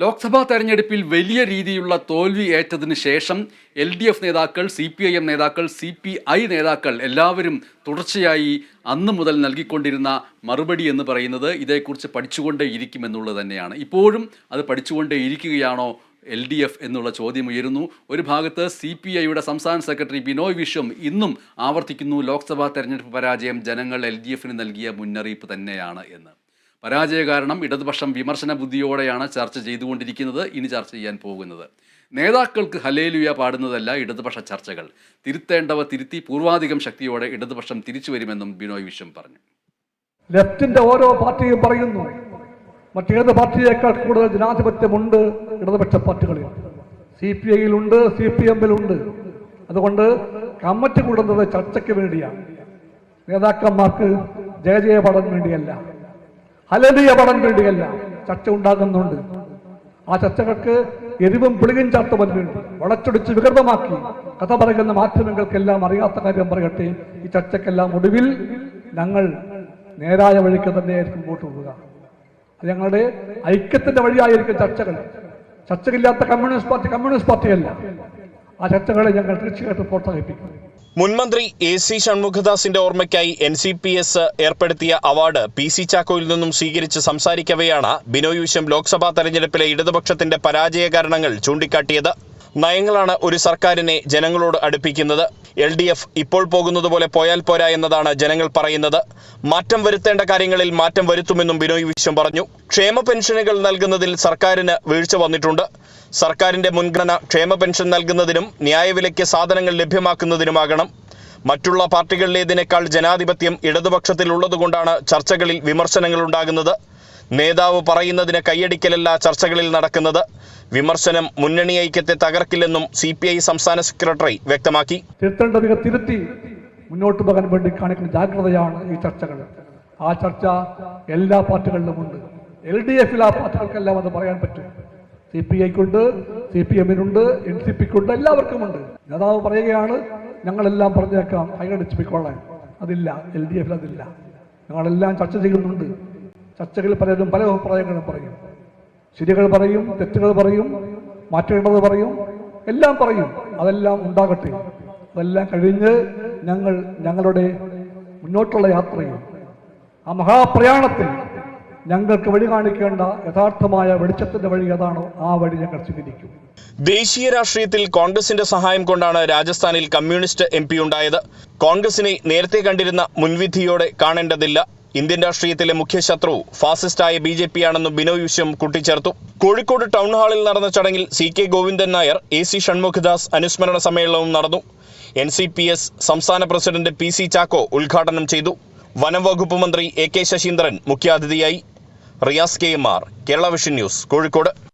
ലോക്സഭാ തെരഞ്ഞെടുപ്പിൽ വലിയ രീതിയിലുള്ള തോൽവി ഏറ്റതിന് ശേഷം എൽ ഡി എഫ് നേതാക്കൾ സി പി ഐ എം നേതാക്കൾ സി പി ഐ നേതാക്കൾ എല്ലാവരും തുടർച്ചയായി അന്ന് മുതൽ നൽകിക്കൊണ്ടിരുന്ന മറുപടി എന്ന് പറയുന്നത് ഇതേക്കുറിച്ച് പഠിച്ചുകൊണ്ടേ ഇരിക്കുമെന്നുള്ളത് തന്നെയാണ്. ഇപ്പോഴും അത് പഠിച്ചുകൊണ്ടേ ഇരിക്കുകയാണോ എൽ ഡി എഫ് എന്നുള്ള ചോദ്യം ഉയരുന്നു. ഒരു ഭാഗത്ത് സി പി ഐയുടെ സംസ്ഥാന സെക്രട്ടറി ബിനോയ് വിശ്വം ഇന്നും ആവർത്തിക്കുന്നു ലോക്സഭാ തെരഞ്ഞെടുപ്പ് പരാജയം ജനങ്ങൾ എൽ ഡി എഫിന് നൽകിയ മുന്നറിയിപ്പ് തന്നെയാണ് എന്ന്. പരാജയ കാരണം ഇടതുപക്ഷം വിമർശന ബുദ്ധിയോടെയാണ് ചർച്ച ചെയ്തുകൊണ്ടിരിക്കുന്നത് ഇനി ചർച്ച ചെയ്യാൻ പോകുന്നത്. നേതാക്കൾക്ക് ഹലേലുയ പാടുന്നതല്ല ഇടതുപക്ഷ ചർച്ചകൾ. തിരുത്തേണ്ടവ തിരുത്തി പൂർവാധികം ശക്തിയോടെ ഇടതുപക്ഷം തിരിച്ചു വരുമെന്നും ബിനോയ് വിശ്വം പറഞ്ഞു. ലെഫ്റ്റിന്റെ ഓരോ പാർട്ടിയും പറയുന്നു മറ്റേത് പാർട്ടിയേക്കാൾ കൂടുതൽ ജനാധിപത്യമുണ്ട് ഇടതുപക്ഷ പാർട്ടികളിൽ. സി പി ഐയിലുണ്ട് സി പി എമ്മിലുണ്ട്. അതുകൊണ്ട് കമ്മിറ്റി കൂടുന്നത് ചർച്ചയ്ക്ക് വേണ്ടിയാണ്. നേതാക്കന്മാർക്ക് ജയ ജയ പാടാൻ വേണ്ടിയല്ല. ഹലലിയ പടം വേണ്ടിയല്ല ചർച്ച ഉണ്ടാകുന്നുണ്ട്. ആ ചർച്ചകൾക്ക് എരിവും പുളിയും ചാർത്തുവാൻ വേണ്ടി വളച്ചൊടിച്ച് വികൃതമാക്കി കഥ പറയുന്ന മാധ്യമങ്ങൾക്കെല്ലാം അറിയാത്ത കാര്യം പറയട്ടെ. ഈ ചർച്ചക്കെല്ലാം ഒടുവിൽ ഞങ്ങൾ നേരായ വഴിക്ക് തന്നെയായിരിക്കും മുമ്പോട്ട് പോവുക. ഞങ്ങളുടെ ഐക്യത്തിന്റെ വഴിയായിരിക്കും ചർച്ചകൾ. ചർച്ചകളില്ലാത്ത കമ്മ്യൂണിസ്റ്റ് പാർട്ടി കമ്മ്യൂണിസ്റ്റ് പാർട്ടിയല്ല. ആ ചർച്ചകളെ ഞങ്ങൾ തീർച്ചയായിട്ടും പ്രോത്സാഹിപ്പിക്കും. മുൻമന്ത്രി എ സി ഷൺമുഖദാസിന്റെ ഓർമ്മയ്ക്കായി എൻ സി പി എസ് ഏർപ്പെടുത്തിയ അവാർഡ് പി സി ചാക്കോയിൽ നിന്നും സ്വീകരിച്ച് സംസാരിക്കവെയാണ് ബിനോയ് വിശ്വം ലോക്സഭാ തെരഞ്ഞെടുപ്പിലെ ഇടതുപക്ഷത്തിന്റെ പരാജയ കാരണങ്ങൾ ചൂണ്ടിക്കാട്ടിയത്. നയങ്ങളാണ് ഒരു സർക്കാരിനെ ജനങ്ങളോട് അടുപ്പിക്കുന്നത്. എൽ ഡി എഫ് ഇപ്പോൾ പോകുന്നത് പോലെ പോയാൽ പോരാ എന്നതാണ് ജനങ്ങൾ പറയുന്നത്. മാറ്റം വരുത്തേണ്ട കാര്യങ്ങളിൽ മാറ്റം വരുത്തുമെന്നും ബിനോയ് വിശ്വം പറഞ്ഞു. ക്ഷേമ പെൻഷനുകൾ നൽകുന്നതിൽ സർക്കാരിന് വീഴ്ച വന്നിട്ടുണ്ട്. സർക്കാരിന്റെ മുൻഗണന ക്ഷേമ പെൻഷൻ നൽകുന്നതിനും ന്യായവിലയ്ക്ക് സാധനങ്ങൾ ലഭ്യമാക്കുന്നതിനുമാകണം. മറ്റുള്ള പാർട്ടികളിലേതിനേക്കാൾ ജനാധിപത്യം ഇടതുപക്ഷത്തിലുള്ളതുകൊണ്ടാണ് ചർച്ചകളിൽ വിമർശനങ്ങൾ ഉണ്ടാകുന്നത് നേതാവ് പറയുന്നതിന് കൈയടിക്കലല്ല ചർച്ചകളിൽ നടക്കുന്നത്. വിമർശനം മുന്നണി ഐക്യത്തെ തകർക്കില്ലെന്നും സി പി ഐ സംസ്ഥാന സെക്രട്ടറി വ്യക്തമാക്കി. തിരുത്തി മുന്നോട്ട് പോകാൻ വേണ്ടി കാണിക്കുന്ന ജാഗ്രതയാണ് ഈ ചർച്ചകൾ. ആ ചർച്ച എല്ലാ പാർട്ടികളിലുമുണ്ട് എൽ ഡി എഫിൽ ആ പാർട്ടികൾക്കെല്ലാം അത് പറയാൻ പറ്റും. സി പി ഐക്കുണ്ട് സി പി എമ്മിനുണ്ട് എൻ സി പിക്കുണ്ട് എല്ലാവർക്കുമുണ്ട്. നേതാവ് പറയുകയാണ് ഞങ്ങളെല്ലാം പറഞ്ഞേക്കാം കൈകടിച്ച് പോയിക്കൊള്ളാൻ അതില്ല എൽ ഡി എഫിൽ അതില്ല. ഞങ്ങളെല്ലാം ചർച്ച ചെയ്യുന്നുണ്ട്. ചർച്ചകളിൽ പലരും പല അഭിപ്രായങ്ങളും പറയും. ശരികൾ പറയും തെറ്റുകൾ പറയും മാറ്റേണ്ടത് പറയും എല്ലാം പറയും. അതെല്ലാം ഉണ്ടാകട്ടെ. അതെല്ലാം കഴിഞ്ഞ് ഞങ്ങൾ ഞങ്ങളുടെ മുന്നോട്ടുള്ള യാത്രയും ആ മഹാപ്രയാണത്തിൽ ഞങ്ങൾക്ക് വഴി കാണിക്കേണ്ട യഥാർത്ഥമായ വെളിച്ചത്തിന്റെ വഴി ഏതാണോ ആ വഴി ഞങ്ങൾ സ്വീകരിക്കും. ദേശീയ രാഷ്ട്രീയത്തിൽ കോൺഗ്രസിന്റെ സഹായം കൊണ്ടാണ് രാജസ്ഥാനിൽ കമ്മ്യൂണിസ്റ്റ് എം പി ഉണ്ടായത്. കോൺഗ്രസിനെ നേരത്തെ കണ്ടിരുന്ന മുൻവിധിയോടെ കാണേണ്ടതില്ല. ഇന്ത്യൻ രാഷ്ട്രീയത്തിലെ മുഖ്യ ശത്രു ഫാസിസ്റ്റായ ബി ജെ പി ആണെന്നും ബിനോയ് വിശ്വം കൂട്ടിച്ചേർത്തു. കോഴിക്കോട് ടൗൺ ഹാളിൽ നടന്ന ചടങ്ങിൽ C K Govindan Nair A C Shanmukhadas അനുസ്മരണ സമ്മേളനവും നടന്നു. എൻ സി പി എസ് സംസ്ഥാന പ്രസിഡന്റ് പി സി ചാക്കോ ഉദ്ഘാടനം ചെയ്തു. വനം വകുപ്പ് മന്ത്രി എ കെ ശശീന്ദ്രൻ മുഖ്യാതിഥിയായി Riyas K M R Kerala vision news Kozhikode.